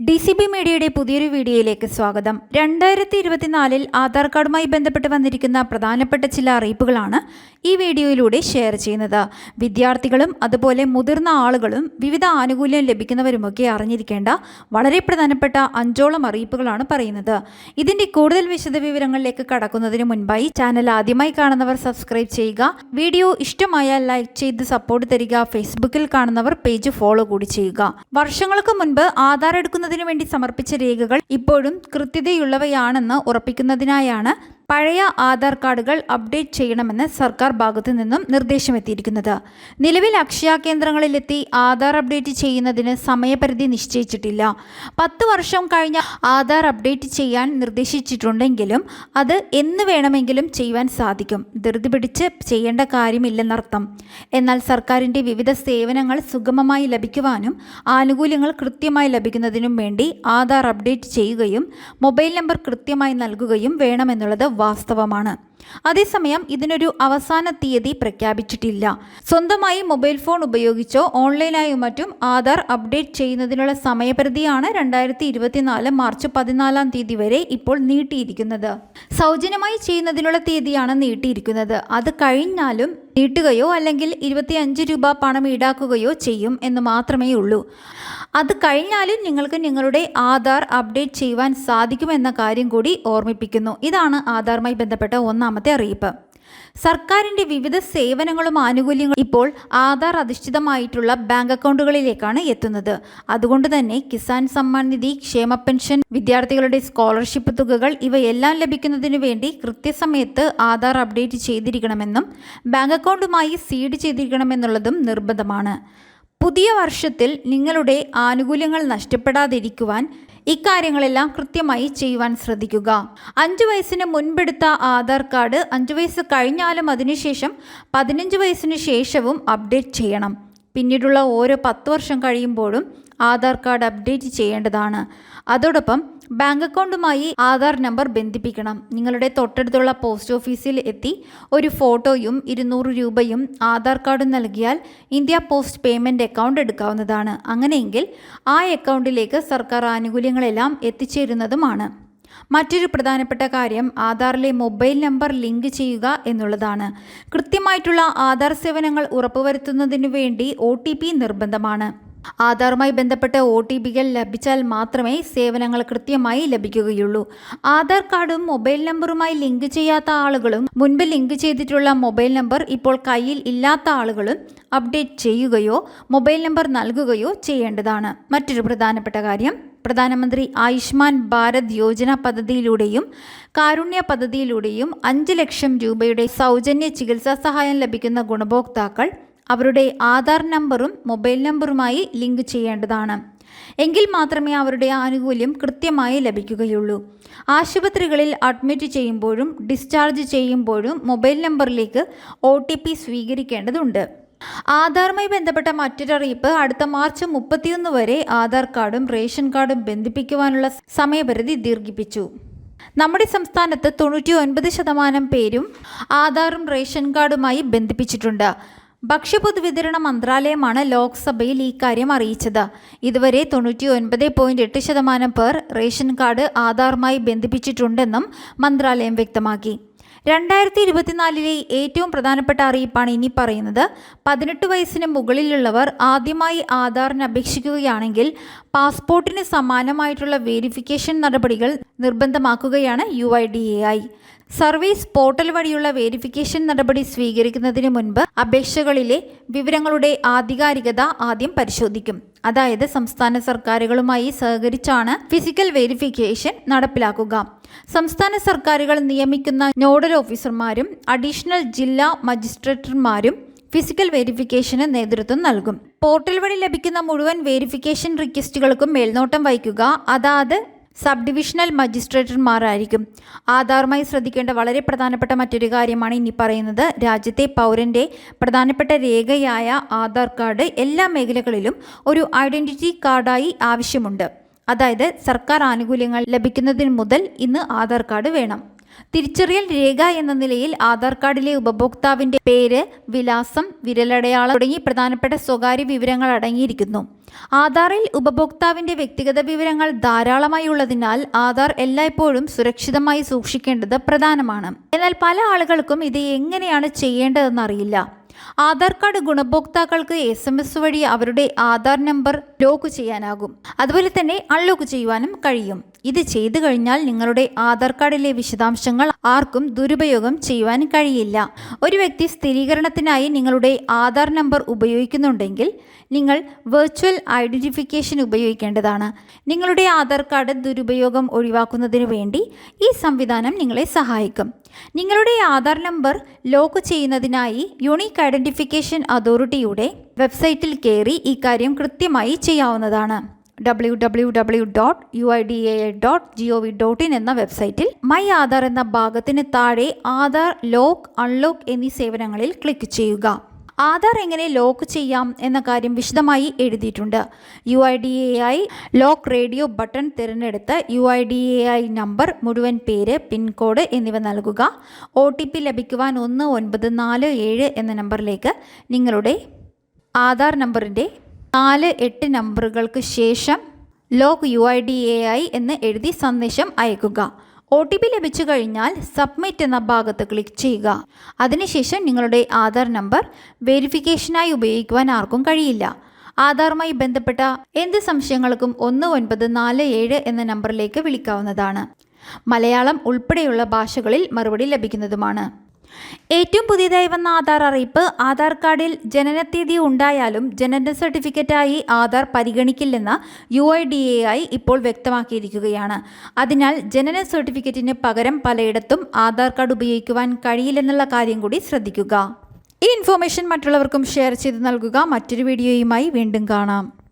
D C B മീഡിയയുടെ പുതിയൊരു വീഡിയോയിലേക്ക് സ്വാഗതം. രണ്ടായിരത്തി ഇരുപത്തിനാലിൽ ആധാർ കാർഡുമായി ബന്ധപ്പെട്ട് വന്നിരിക്കുന്ന പ്രധാനപ്പെട്ട ചില അറിയിപ്പുകളാണ് ഈ വീഡിയോയിലൂടെ ഷെയർ ചെയ്യുന്നത്. വിദ്യാർത്ഥികളും അതുപോലെ മുതിർന്ന ആളുകളും വിവിധ ആനുകൂല്യം ലഭിക്കുന്നവരുമൊക്കെ അറിഞ്ഞിരിക്കേണ്ട വളരെ പ്രധാനപ്പെട്ട അഞ്ചോളം അറിയിപ്പുകളാണ് പറയുന്നത്. ഇതിന്റെ കൂടുതൽ വിശദവിവരങ്ങളിലേക്ക് കടക്കുന്നതിന് മുൻപായി ചാനൽ ആദ്യമായി കാണുന്നവർ സബ്സ്ക്രൈബ് ചെയ്യുക. വീഡിയോ ഇഷ്ടമായാൽ ലൈക്ക് ചെയ്ത് സപ്പോർട്ട് തരിക. ഫേസ്ബുക്കിൽ കാണുന്നവർ പേജ് ഫോളോ കൂടി ചെയ്യുക. വർഷങ്ങൾക്ക് മുൻപ് ആധാർ എടുക്കുന്നതിന് വേണ്ടി സമർപ്പിച്ച രേഖകൾ ഇപ്പോഴും കൃത്യതയുള്ളവയാണെന്ന് ഉറപ്പിക്കുന്നതിനായാണ് പഴയ ആധാർ കാർഡുകൾ അപ്ഡേറ്റ് ചെയ്യണമെന്ന് സർക്കാർ ഭാഗത്തു നിന്നും നിർദ്ദേശമെത്തിയിരിക്കുന്നത്. നിലവിൽ അക്ഷയ കേന്ദ്രങ്ങളിലെത്തി ആധാർ അപ്ഡേറ്റ് ചെയ്യുന്നതിന് സമയപരിധി നിശ്ചയിച്ചിട്ടില്ല. പത്ത് വർഷം കഴിഞ്ഞ ആധാർ അപ്ഡേറ്റ് ചെയ്യാൻ നിർദ്ദേശിച്ചിട്ടുണ്ടെങ്കിലും അത് എന്ന് വേണമെങ്കിലും ചെയ്യുവാൻ സാധിക്കും. ധൃതി പിടിച്ച് ചെയ്യേണ്ട കാര്യമില്ലെന്നർത്ഥം. എന്നാൽ സർക്കാരിന്റെ വിവിധ സേവനങ്ങൾ സുഗമമായി ലഭിക്കുവാനും ആനുകൂല്യങ്ങൾ കൃത്യമായി ലഭിക്കുന്നതിനും വേണ്ടി ആധാർ അപ്ഡേറ്റ് ചെയ്യുകയും മൊബൈൽ നമ്പർ കൃത്യമായി നൽകുകയും വേണമെന്നുള്ളത് വാസ്തവമാണ്. അതേസമയം ഇതിനൊരു അവസാന തീയതി പ്രഖ്യാപിച്ചിട്ടില്ല. സ്വന്തമായി മൊബൈൽ ഫോൺ ഉപയോഗിച്ചോ ഓൺലൈനായോ മറ്റും ആധാർ അപ്ഡേറ്റ് ചെയ്യുന്നതിനുള്ള സമയപരിധിയാണ് രണ്ടായിരത്തി ഇരുപത്തിനാല് മാർച്ച് പതിനാലാം തീയതി വരെ ഇപ്പോൾ നീട്ടിയിരിക്കുന്നത്. സൗജന്യമായി ചെയ്യുന്നതിനുള്ള തീയതിയാണ് നീട്ടിയിരിക്കുന്നത്. അത് കഴിഞ്ഞാലും നീട്ടുകയോ അല്ലെങ്കിൽ ഇരുപത്തിയഞ്ച് രൂപ പണം ഈടാക്കുകയോ ചെയ്യും എന്ന് മാത്രമേ ഉള്ളൂ അത് കഴിഞ്ഞാലും നിങ്ങൾക്ക് നിങ്ങളുടെ ആധാർ അപ്ഡേറ്റ് ചെയ്യുവാൻ സാധിക്കുമെന്ന കാര്യം കൂടി ഓർമ്മിപ്പിക്കുന്നു. ഇതാണ് ആധാറുമായി ബന്ധപ്പെട്ട ഒന്നാമത്തെ അറിയിപ്പ്. സർക്കാരിന്റെ വിവിധ സേവനങ്ങളും ആനുകൂല്യങ്ങളും ഇപ്പോൾ ആധാർ അധിഷ്ഠിതമായിട്ടുള്ള ബാങ്ക് അക്കൗണ്ടുകളിലേക്കാണ് എത്തുന്നത്. അതുകൊണ്ട് തന്നെ കിസാൻ സമ്മാൻ നിധി ക്ഷേമ പെൻഷൻ വിദ്യാർത്ഥികളുടെ സ്കോളർഷിപ്പ് തുകകൾ ഇവയെല്ലാം ലഭിക്കുന്നതിന് വേണ്ടി കൃത്യസമയത്ത് ആധാർ അപ്ഡേറ്റ് ചെയ്തിരിക്കണമെന്നും ബാങ്ക് അക്കൗണ്ടുമായി സീഡ് ചെയ്തിരിക്കണമെന്നുള്ളതും നിർബന്ധമാണ്. പുതിയ വർഷത്തിൽ നിങ്ങളുടെ ആനുകൂല്യങ്ങൾ നഷ്ടപ്പെടാതിരിക്കുവാൻ ഇക്കാര്യങ്ങളെല്ലാം കൃത്യമായി ചെയ്യുവാൻ ശ്രദ്ധിക്കുക. അഞ്ച് വയസ്സിന് മുൻപെടുത്ത ആധാർ കാർഡ് അഞ്ച് വയസ്സ് കഴിഞ്ഞാലും അതിനുശേഷം പതിനഞ്ച് വയസ്സിന് ശേഷവും അപ്ഡേറ്റ് ചെയ്യണം. പിന്നീടുള്ള ഓരോ പത്ത് വർഷം കഴിയുമ്പോഴും ആധാർ കാർഡ് അപ്ഡേറ്റ് ചെയ്യേണ്ടതാണ്. അതോടൊപ്പം ബാങ്ക് അക്കൗണ്ടുമായി ആധാർ നമ്പർ ബന്ധിപ്പിക്കണം. നിങ്ങളുടെ തൊട്ടടുത്തുള്ള പോസ്റ്റ് ഓഫീസിൽ എത്തി ഒരു ഫോട്ടോയും ഇരുന്നൂറ് രൂപയും ആധാർ കാർഡും നൽകിയാൽ ഇന്ത്യ പോസ്റ്റ് പേയ്മെന്റ് അക്കൗണ്ട് എടുക്കാവുന്നതാണ്. അങ്ങനെയെങ്കിൽ ആ അക്കൗണ്ടിലേക്ക് സർക്കാർ ആനുകൂല്യങ്ങളെല്ലാം എത്തിച്ചേരുന്നതുമാണ്. മറ്റൊരു പ്രധാനപ്പെട്ട കാര്യം ആധാറിലെ മൊബൈൽ നമ്പർ ലിങ്ക് ചെയ്യുക എന്നുള്ളതാണ്. കൃത്യമായിട്ടുള്ള ആധാർ സേവനങ്ങൾ ഉറപ്പുവരുത്തുന്നതിനു വേണ്ടി ഒ നിർബന്ധമാണ്. ആധാറുമായി ബന്ധപ്പെട്ട ഒ ടി പികൾ ലഭിച്ചാൽ മാത്രമേ സേവനങ്ങൾ കൃത്യമായി ലഭിക്കുകയുള്ളൂ. ആധാർ കാർഡും മൊബൈൽ നമ്പറുമായി ലിങ്ക് ചെയ്യാത്ത ആളുകളും മുൻപ് ലിങ്ക് ചെയ്തിട്ടുള്ള മൊബൈൽ നമ്പർ ഇപ്പോൾ കയ്യിൽ ഇല്ലാത്ത ആളുകളും അപ്ഡേറ്റ് ചെയ്യുകയോ മൊബൈൽ നമ്പർ നൽകുകയോ ചെയ്യേണ്ടതാണ്. മറ്റൊരു പ്രധാനപ്പെട്ട കാര്യം പ്രധാനമന്ത്രി ആയുഷ്മാൻ ഭാരത് യോജന പദ്ധതിയിലൂടെയും കാരുണ്യ പദ്ധതിയിലൂടെയും അഞ്ച് ലക്ഷം രൂപയുടെ സൗജന്യ ചികിത്സാ സഹായം ലഭിക്കുന്ന ഗുണഭോക്താക്കൾ അവരുടെ ആധാർ നമ്പറും മൊബൈൽ നമ്പറുമായി ലിങ്ക് ചെയ്യേണ്ടതാണ്. എങ്കിൽ മാത്രമേ അവരുടെ ആനുകൂല്യം കൃത്യമായി ലഭിക്കുകയുള്ളൂ. ആശുപത്രികളിൽ അഡ്മിറ്റ് ചെയ്യുമ്പോഴും ഡിസ്ചാർജ് ചെയ്യുമ്പോഴും മൊബൈൽ നമ്പറിലേക്ക് ഒ സ്വീകരിക്കേണ്ടതുണ്ട്. ആധാറുമായി ബന്ധപ്പെട്ട മറ്റൊരറിയിപ്പ് അടുത്ത മാർച്ച് മുപ്പത്തിയൊന്ന് വരെ ആധാർ കാർഡും റേഷൻ കാർഡും ബന്ധിപ്പിക്കുവാനുള്ള സമയപരിധി ദീർഘിപ്പിച്ചു. നമ്മുടെ സംസ്ഥാനത്ത് തൊണ്ണൂറ്റി ഒൻപത് ശതമാനം പേരും ആധാറും റേഷൻ കാർഡുമായി ബന്ധിപ്പിച്ചിട്ടുണ്ട്. ഭക്ഷ്യപൊതുവിതരണ മന്ത്രാലയമാണ് ലോക്സഭയിൽ ഈ കാര്യം അറിയിച്ചത്. ഇതുവരെ തൊണ്ണൂറ്റി ഒൻപത് പോയിന്റ് എട്ട് ശതമാനം പേർ റേഷൻ കാർഡ് ആധാറുമായി ബന്ധിപ്പിച്ചിട്ടുണ്ടെന്നും മന്ത്രാലയം വ്യക്തമാക്കി. രണ്ടായിരത്തി ഇരുപത്തിനാലിലെ ഏറ്റവും പ്രധാനപ്പെട്ട അറിയിപ്പാണ് ഇനി പറയുന്നത്. പതിനെട്ട് വയസ്സിന് മുകളിലുള്ളവർ ആദ്യമായി ആധാറിന് അപേക്ഷിക്കുകയാണെങ്കിൽ പാസ്പോർട്ടിന് സമാനമായിട്ടുള്ള വേരിഫിക്കേഷൻ നടപടികൾ നിർബന്ധമാക്കുകയാണ് U I D A I. Service portal വഴിയുള്ള വേരിഫിക്കേഷൻ നടപടി സ്വീകരിക്കുന്നതിന് മുൻപ് അപേക്ഷകളിലെ വിവരങ്ങളുടെ ആധികാരികത ആദ്യം പരിശോധിക്കും. അതായത് സംസ്ഥാന സർക്കാരുകളുമായി സഹകരിച്ചാണ് ഫിസിക്കൽ വെരിഫിക്കേഷൻ നടപ്പിലാക്കുക. സംസ്ഥാന സർക്കാരുകൾ നിയമിക്കുന്ന നോഡൽ ഓഫീസർമാരും അഡീഷണൽ ജില്ലാ മജിസ്ട്രേറ്റർമാരും ഫിസിക്കൽ വേരിഫിക്കേഷന് നേതൃത്വം നൽകും. പോർട്ടൽ വഴി ലഭിക്കുന്ന മുഴുവൻ വെരിഫിക്കേഷൻ റിക്വസ്റ്റുകൾക്കും മേൽനോട്ടം വഹിക്കുക അതാത് സബ് ഡിവിഷണൽ മജിസ്ട്രേറ്റർമാരായിരിക്കും. ആധാറുമായി ശ്രദ്ധിക്കേണ്ട വളരെ പ്രധാനപ്പെട്ട മറ്റൊരു കാര്യമാണ് ഇനി പറയുന്നത്. രാജ്യത്തെ പൗരന്റെ പ്രധാനപ്പെട്ട രേഖയായ ആധാർ കാർഡ് എല്ലാ മേഖലകളിലും ഒരു ഐഡന്റിറ്റി കാർഡായി ആവശ്യമുണ്ട്. അതായത് സർക്കാർ ആനുകൂല്യങ്ങൾ ലഭിക്കുന്നതിന് മുതൽ ഇന്ന് ആധാർ കാർഡ് വേണം. തിരിച്ചറിയൽ രേഖ എന്ന നിലയിൽ ആധാർ കാർഡിലെ ഉപഭോക്താവിന്റെ പേര് വിലാസം വിരലടയാളം തുടങ്ങി പ്രധാനപ്പെട്ട സ്വകാര്യ വിവരങ്ങൾ അടങ്ങിയിരിക്കുന്നു. ആധാറിൽ ഉപഭോക്താവിന്റെ വ്യക്തിഗത വിവരങ്ങൾ ധാരാളമായി ഉള്ളതിനാൽ ആധാർ എല്ലായ്പ്പോഴും സുരക്ഷിതമായി സൂക്ഷിക്കേണ്ടത് പ്രധാനമാണ്. എന്നാൽ പല ആളുകൾക്കും ഇത് എങ്ങനെയാണ് ചെയ്യേണ്ടതെന്ന് അറിയില്ല. ആധാർ കാർഡ് ഗുണഭോക്താക്കൾക്ക് എസ് എം എസ് വഴി അവരുടെ ആധാർ നമ്പർ ലോക്ക് ചെയ്യാനാകും. അതുപോലെ തന്നെ അൺലോക്ക് ചെയ്യുവാനും കഴിയും. ഇത് ചെയ്തു കഴിഞ്ഞാൽ നിങ്ങളുടെ ആധാർ കാർഡിലെ വിശദാംശങ്ങൾ ആർക്കും ദുരുപയോഗം ചെയ്യുവാൻ കഴിയില്ല. ഒരു വ്യക്തി സ്ഥിരീകരണത്തിനായി നിങ്ങളുടെ ആധാർ നമ്പർ ഉപയോഗിക്കുന്നുണ്ടെങ്കിൽ നിങ്ങൾ വെർച്വൽ ഐഡന്റിഫിക്കേഷൻ ഉപയോഗിക്കേണ്ടതാണ്. നിങ്ങളുടെ ആധാർ കാർഡ് ദുരുപയോഗം ഒഴിവാക്കുന്നതിന് വേണ്ടി ഈ സംവിധാനം നിങ്ങളെ സഹായിക്കും. നിങ്ങളുടെ ആധാർ നമ്പർ ലോക്ക് ചെയ്യുന്നതിനായി യുണീക്ക് ഐഡന്റിഫിക്കേഷൻ അതോറിറ്റിയുടെ വെബ്സൈറ്റിൽ കയറി ഈ കാര്യം കൃത്യമായി ചെയ്യാവുന്നതാണ്. W W W dot U I D A I dot G O V dot in വെബ്സൈറ്റിൽ മൈ ആധാർ എന്ന ഭാഗത്തിന് താഴെ ആധാർ ലോക്ക് അൺലോക്ക് എന്നീ സേവനങ്ങളിൽ ക്ലിക്ക് ചെയ്യുക. ആധാർ എങ്ങനെ ലോക്ക് ചെയ്യാം എന്ന കാര്യം വിശദമായി എഴുതിയിട്ടുണ്ട്. U I D A I lock radio button തിരഞ്ഞെടുത്ത് U I D A I number മുഴുവൻ പേര് പിൻകോഡ് എന്നിവ നൽകുക. ഒ ടി പി ലഭിക്കുവാൻ ഒന്ന് ഒൻപത് നാല് ഏഴ് എന്ന നമ്പറിലേക്ക് നിങ്ങളുടെ ആധാർ നമ്പറിന്റെ നാല് എട്ട് നമ്പറുകൾക്ക് ശേഷം lock U I D A I എന്ന് എഴുതി സന്ദേശം അയക്കുക. ഒ ടി പി ലഭിച്ചു കഴിഞ്ഞാൽ സബ്മിറ്റ് എന്ന ഭാഗത്ത് ക്ലിക്ക് ചെയ്യുക. അതിനുശേഷം നിങ്ങളുടെ ആധാർ നമ്പർ വെരിഫിക്കേഷനായി ഉപയോഗിക്കുവാൻ ആർക്കും കഴിയില്ല. ആധാറുമായി ബന്ധപ്പെട്ട എന്ത് സംശയങ്ങൾക്കും ഒന്ന് ഒൻപത് നാല് ഏഴ് എന്ന നമ്പറിലേക്ക് വിളിക്കാവുന്നതാണ്. മലയാളം ഉൾപ്പെടെയുള്ള ഭാഷകളിൽ മറുപടി ലഭിക്കുന്നതുമാണ്. ഏറ്റവും പുതിയതായി വന്ന ആധാർ അറിയിപ്പ് ആധാർ കാർഡിൽ ജനനത്തീയതി ഉണ്ടായാലും ജനന സർട്ടിഫിക്കറ്റായി Aadhaar പരിഗണിക്കില്ലെന്ന് U I D A I ഇപ്പോൾ വ്യക്തമാക്കിയിരിക്കുകയാണ്. അതിനാൽ ജനന സർട്ടിഫിക്കറ്റിന് പകരം പലയിടത്തും ആധാർ കാർഡ് ഉപയോഗിക്കുവാൻ കഴിയില്ലെന്നുള്ള കാര്യം കൂടി ശ്രദ്ധിക്കുക. ഈ ഇൻഫോർമേഷൻ മറ്റുള്ളവർക്കും ഷെയർ ചെയ്ത് നൽകുക. മറ്റൊരു വീഡിയോയുമായി വീണ്ടും കാണാം.